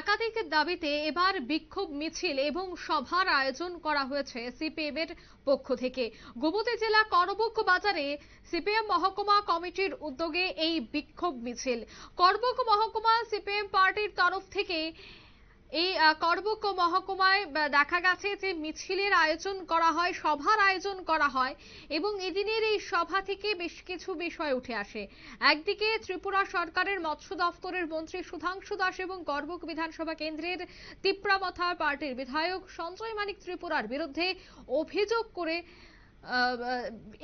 একাধিক দাবিতে এবার বিক্ষোভ মিছিল এবং সভার আয়োজন করা হয়েছে সিপিএম এর পক্ষ থেকে। গোমতী জেলা করবুক বাজারে সিপিএম মহকুমা কমিটির উদ্যোগে এই বিক্ষোভ মিছিল। করবুক মহকুমা সিপিএম পার্টির তরফ থেকে এই আহ, মহকুমায় দেখা গেছে যে মিছিলের আয়োজন করা হয় সভার আয়োজন করা হয় এবং এদিনের এই সভা থেকে বেশ কিছু বিষয় উঠে আসে। একদিকে ত্রিপুরা সরকারের মৎস্য দফতরের মন্ত্রী সুধাংশু দাস এবং করবুক বিধানসভা কেন্দ্রের তিপ্রামথা পার্টির বিধায়ক সঞ্জয় মানিক ত্রিপুরার বিরুদ্ধে অভিযোগ করে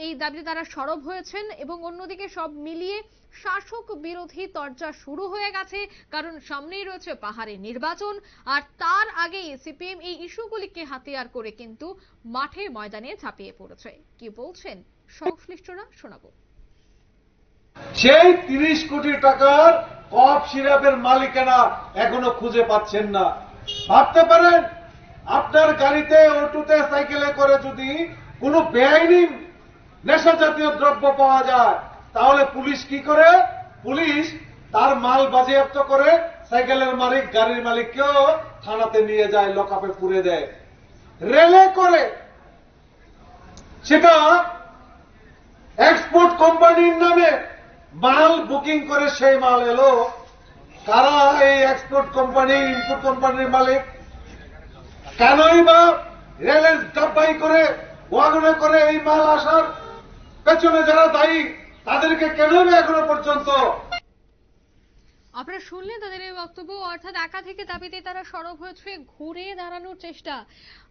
এই দাবিতে তারা সরব হয়েছেন এবং অন্যদিকে সব মিলিয়ে শাসক বিরোধী তরজা শুরু হয়ে গেছে, কারণ সামনেই রয়েছে পাহাড়ে নির্বাচন, আর তার আগেই সিপিএম এই ইস্যুগুলিকে হাতিয়ার করে কিন্তু মাঠে ময়দানে ঝাঁপিয়ে পড়েছে। কি বলছেন সংশ্লিষ্টরা? শোনাবো। সেই তিরিশ কোটি টাকার কফ সিরাপের মালিকানা এখনও খুঁজে পাচ্ছেন না। ভাবতে পারেন আপনার গাড়িতে, অটোতে, সাইকেলে করে যদি কোনো বেআইনি নেশা জাতীয় দ্রব্য পাওয়া যায়, তাহলে পুলিশ কি করে? পুলিশ তার মাল বাজেয়াপ্ত করে সাইকেলের মালিক, গাড়ির মালিককেও থানাতে নিয়ে যায়, লকআপে পুরে দেয়। রেলে করে। সেটা এক্সপোর্ট কোম্পানির নামে মাল বুকিং করে সেই মাল এলো। কারা এই এক্সপোর্ট কোম্পানি ইনপুট কোম্পানির মালিক? কেনই বা রেলের ডাব্বাই করে, ওয়াগনে করে এই মাল আসার পেছনে যারা দায়ী, তাদেরকে কেনই বা এখনও পর্যন্ত আপনারা শুনলেন তাদের এই বক্তব্য, অর্থাৎ একাধিক দাবিতে তারা সরব হয়েছে, ঘুরে দাঁড়ানোর চেষ্টা।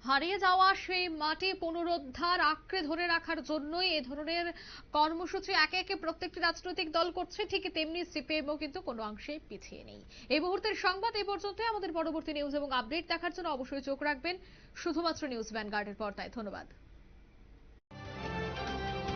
হারিয়ে যাওয়া সেই মাটি পুনরুদ্ধার আঁকড়ে ধরে রাখার জন্যই এ ধরনের কর্মসূচি একে একে প্রত্যেকটি রাজনৈতিক দল করছে, ঠিক তেমনি সিপিএমও কিন্তু কোনো অংশে পিছিয়ে নেই। এই মুহূর্তের সংবাদ এই পর্যন্ত, আমাদের পরবর্তী নিউজ এবং আপডেট দেখার জন্য অবশ্যই চোখ রাখবেন। শুধুমাত্র নিউজ ভ্যানগার্ডের পর্দায়। ধন্যবাদ।